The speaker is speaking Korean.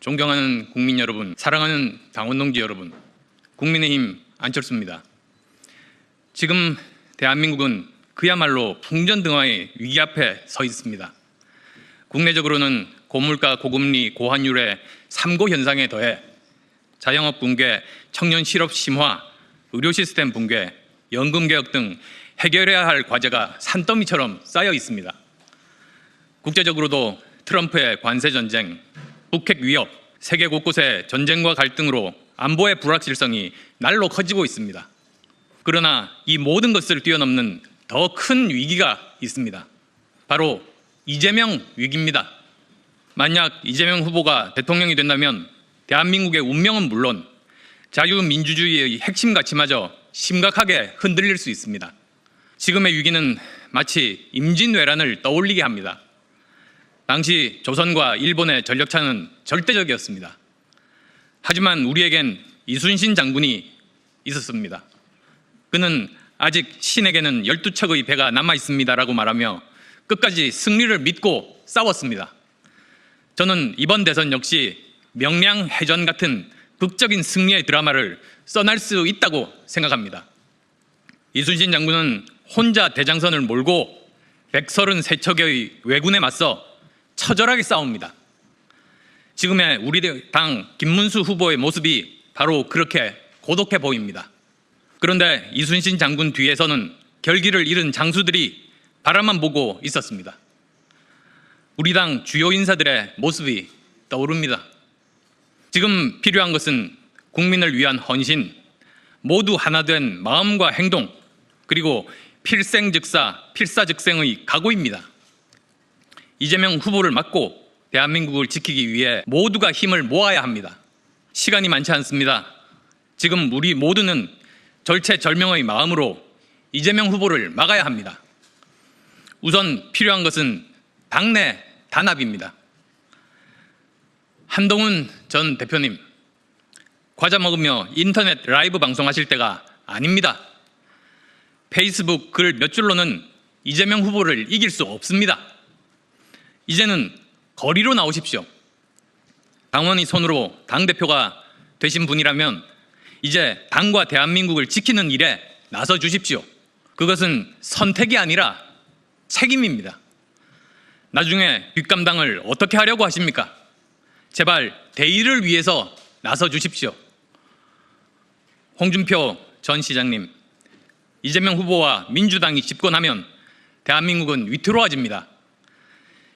존경하는 국민 여러분, 사랑하는 당원 동지 여러분, 국민의힘 안철수입니다. 지금 대한민국은 그야말로 풍전등화의 위기 앞에 서 있습니다. 국내적으로는 고물가, 고금리, 고환율의 삼고 현상에 더해 자영업 붕괴, 청년 실업 심화, 의료 시스템 붕괴, 연금 개혁 등 해결해야 할 과제가 산더미처럼 쌓여 있습니다. 국제적으로도 트럼프의 관세 전쟁, 북핵 위협, 세계 곳곳의 전쟁과 갈등으로 안보의 불확실성이 날로 커지고 있습니다. 그러나 이 모든 것을 뛰어넘는 더 큰 위기가 있습니다. 바로 이재명 위기입니다. 만약 이재명 후보가 대통령이 된다면 대한민국의 운명은 물론 자유민주주의의 핵심 가치마저 심각하게 흔들릴 수 있습니다. 지금의 위기는 마치 임진왜란을 떠올리게 합니다. 당시 조선과 일본의 전력차는 절대적이었습니다. 하지만 우리에겐 이순신 장군이 있었습니다. 그는 아직 신에게는 12척의 배가 남아 있습니다라고 말하며 끝까지 승리를 믿고 싸웠습니다. 저는 이번 대선 역시 명량 해전 같은 극적인 승리의 드라마를 써날 수 있다고 생각합니다. 이순신 장군은 혼자 대장선을 몰고 133척의 왜군에 맞서 처절하게 싸웁니다. 지금의 우리 당 김문수 후보의 모습이 바로 그렇게 고독해 보입니다. 그런데 이순신 장군 뒤에서는 결기를 잃은 장수들이 바라만 보고 있었습니다. 우리 당 주요 인사들의 모습이 떠오릅니다. 지금 필요한 것은 국민을 위한 헌신, 모두 하나 된 마음과 행동, 그리고 필생즉사, 필사즉생의 각오입니다. 이재명 후보를 막고 대한민국을 지키기 위해 모두가 힘을 모아야 합니다. 시간이 많지 않습니다. 지금 우리 모두는 절체절명의 마음으로 이재명 후보를 막아야 합니다. 우선 필요한 것은 당내 단합입니다. 한동훈 전 대표님, 과자 먹으며 인터넷 라이브 방송하실 때가 아닙니다. 페이스북 글 몇 줄로는 이재명 후보를 이길 수 없습니다. 이제는 거리로 나오십시오. 당원이 손으로 당대표가 되신 분이라면 이제 당과 대한민국을 지키는 일에 나서 주십시오. 그것은 선택이 아니라 책임입니다. 나중에 뒷감당을 어떻게 하려고 하십니까? 제발 대의를 위해서 나서 주십시오. 홍준표 전 시장님, 이재명 후보와 민주당이 집권하면 대한민국은 위태로워집니다.